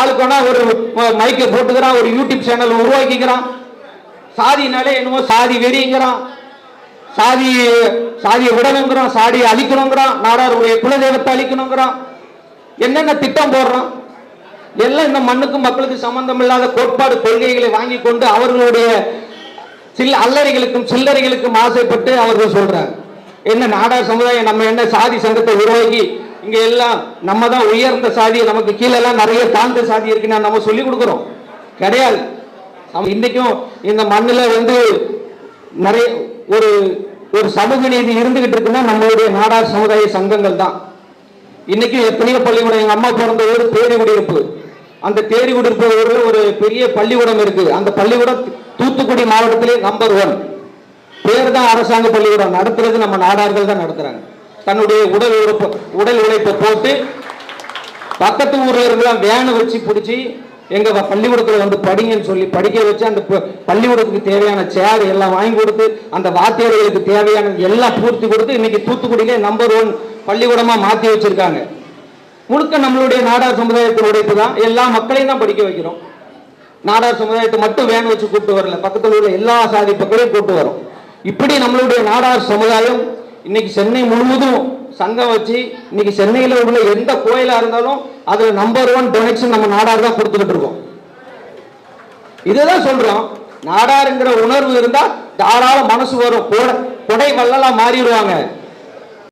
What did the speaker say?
ஆளுக்கான ஒரு மைக்கை போட்டுக்கிறான் ஒரு யூடியூப் சேனல் உருவாக்கிக்கிறான். சாதினாலே என்னமோ சாதி வெறிங்கிறான். சாதி சாதியை விடணுங்கிறான் சாதியை அழிக்கணுங்கிறான் நாடாருடைய குலதெய்வத்தை அழிக்கணுங்கிறான். என்னென்ன திட்டம் போடுறான்? எல்லாம் இந்த மண்ணுக்கும் மக்களுக்கு சம்பந்தம் இல்லாத கோட்பாடு கொள்கைகளை வாங்கி கொண்டு அவர்களுடைய சில் அல்லறைகளுக்கும் சில்லறைகளுக்கும் ஆசைப்பட்டு அவர்கள் சொல்றாங்க. என்ன நாடார் சமுதாயம் நம்ம என்ன சாதி சங்கத்தை உருவாக்கி இங்க எல்லாம் நம்ம தான் உயர்ந்த சாதி நமக்கு கீழே எல்லாம் நிறைய தாழ்ந்த சாதி இருக்குன்னு நம்ம சொல்லி கொடுக்குறோம். கிடையாது. இன்னைக்கும் இந்த மண்ணில் வந்து நிறைய ஒரு ஒரு சமூக நீதி இருந்துகிட்டு இருக்குன்னா நம்மளுடைய நாடார் சமுதாய சங்கங்கள் தான். இன்னைக்கும் எத்தனையோ பள்ளிக்கூடம் எங்க அம்மா பிறந்த ஊர் தேடி குடியிருப்பு அந்த தேடி குடியிருப்பு ஊர்ல ஒரு பெரிய பள்ளிக்கூடம் இருக்கு. அந்த பள்ளிக்கூடம் தூத்துக்குடி மாவட்டத்திலே நம்பர் ஒன் பேர் தான் அரசாங்க பள்ளிக்கூடம். நடத்துறது நம்ம நாடார்கள் தான் நடத்துறாங்க. தன்னுடைய உடல் உறுப்பு உடல் உழைப்பை போட்டு பக்கத்து ஊர்ல இருந்தெல்லாம் வேனை வச்சு பிடிச்சி எங்க பள்ளிக்கூடத்தில் பள்ளிக்கூடத்துல வந்து படிங்கன்னு சொல்லி படிக்க வச்சு அந்த ப- பள்ளிக்கூடத்துக்கு தேவையான சேர் எல்லாம் வாங்கி கொடுத்து அந்த வாத்தியார்களுக்கு தேவையான எல்லாம் பூர்த்தி கொடுத்து இன்னைக்கு தூத்துக்குடியிலே நம்பர் ஒன் பள்ளிக்கூடமா மாத்தி வச்சிருக்காங்க. முழுக்க நம்மளுடைய நாடார் சமுதாயத்தின் உடைப்பு தான். எல்லா மக்களையும் தான் படிக்க வைக்கிறோம். நாடார் சமுதாயத்தை மட்டும் வேன் வச்சு கூப்பிட்டு வரல. பக்கத்தில் உள்ள எல்லா சாதி மக்களையும் கூப்பிட்டு வரோம். இப்படி நம்மளுடைய நாடார் சமுதாயம் இன்னைக்கு சென்னை முழுவதும் சங்கம் வச்சு இன்னைக்கு சென்னையில் உள்ள எந்த கோயிலா இருந்தாலும் அதில் நம்பர் ஒன் டொனேஷன் நம்ம நாடார் தான் கொடுத்துக்கிட்டு இருக்கோம். இதுதான் சொல்றோம். நாடாருங்கிற உணர்வு இருந்தால் தாராள மனசு வரும். கொடை- வல்லலாம் மாறிடுவாங்க.